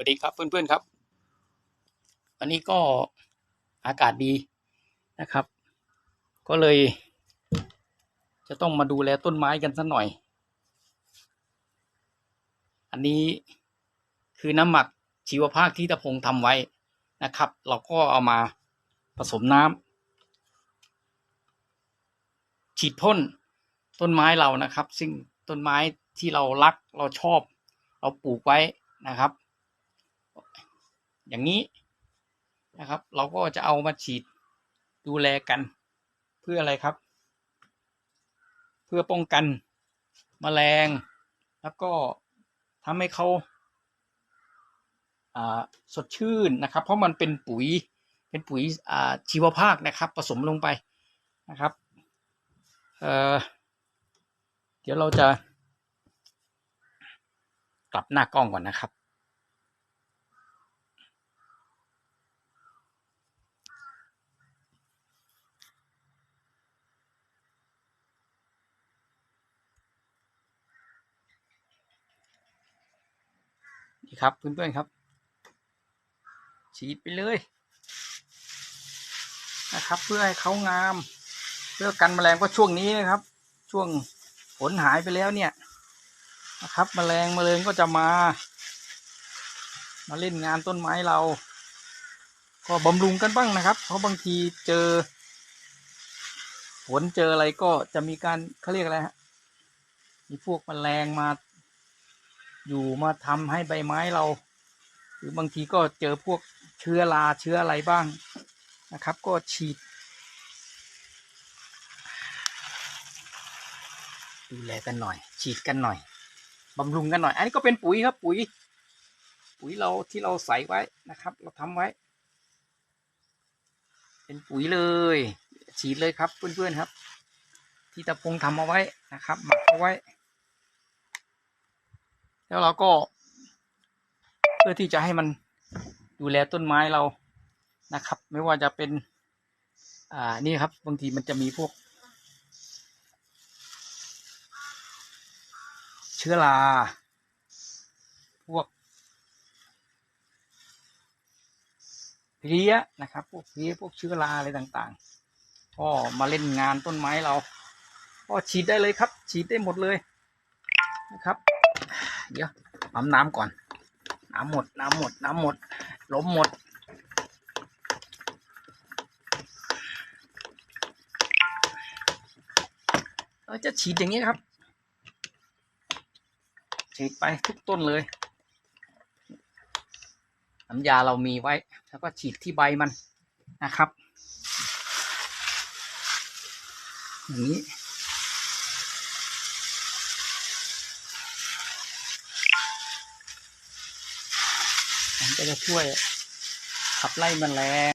วัสดีครับเพื่อนๆครับ วันนี้ก็อากาศดีนะครับ ก็เลย จะต้องมาดูแลต้นไม้กันสักหน่อย อันนี้คือน้ำหมักชีวภาคที่ตะพงทำไว้นะครับ เราก็เอามาผสมน้ำฉีดพ่นต้นไม้เรานะครับ ซึ่งต้นไม้ที่เรารักเราชอบ เราปลูกไว้นะครับ อย่างนี้นะครับ เราก็จะเอามาฉีดดูแลกันเพื่ออะไรครับ เพื่อป้องกันแมลง แล้วก็ทำให้เขาสดชื่นนะครับ เพราะมันเป็นปุ๋ยเป็นปุ๋ยชีวภาคนะครับ ผสมลงไปนะครับเเดี๋ยวเราจะกลับหน้ากล้องก่อนนะครับ นี่ครับเพื่อนๆครับ ฉีดไปเลยนะครับ เพื่อให้เขางาม เพื่อกันแมลงก็ช่วงนี้นะครับ ช่วงฝนหายไปแล้วเนี่ยนะครับแมลงแมลงก็จะมา มาเล่นงานต้นไม้เรา ก็บำรุงกันบ้างนะครับ เพราะบางทีเจอฝนเจออะไรก็จะมีการเขาเรียกอะไรฮะมีพวกแมลงมา อยู่มาทำให้ใบไม้เรา หรือบางทีก็เจอพวกเชื้อราเชื้ออะไรบ้างนะครับ ก็ฉีด ดูแลกันหน่อย ฉีดกันหน่อยบำรุงกันหน่อย อันนี้ก็เป็นปุ๋ยครับ ปุ๋ย ปุ๋ยเราที่เราใส่ไว้นะครับ เราทำไว้ เป็นปุ๋ยเลย ฉีดเลยครับเพื่อนๆครับ ที่ตะพงทำเอาไว้นะครับ หมักเอาไว้ แล้วเราก็ เพื่อที่จะให้มันดูแลต้นไม้เรานะครับ ไม่ว่าจะเป็น อ่านี่ครับ บางทีมันจะมีพวก เชื้อรา พวกเพลี้ยนะครับ พวกเพลี้ยพวกเชื้อราอะไรต่างๆ ก็มาเล่นงานต้นไม้เรา ก็ฉีดได้เลยครับ ฉีดได้หมดเลยนะครับ เดี๋ยวปั๊มน้ำก่อน น้ำหมด น้ำหมด น้ำหมด ล้มหมด เราจะฉีดอย่างนี้ครับ ฉีดไปทุกต้นเลย น้ำยาเรามีไว้ แล้วก็ฉีดที่ใบมันนะครับ อย่างนี้ มันก็จะช่วยขับไล่มแมลง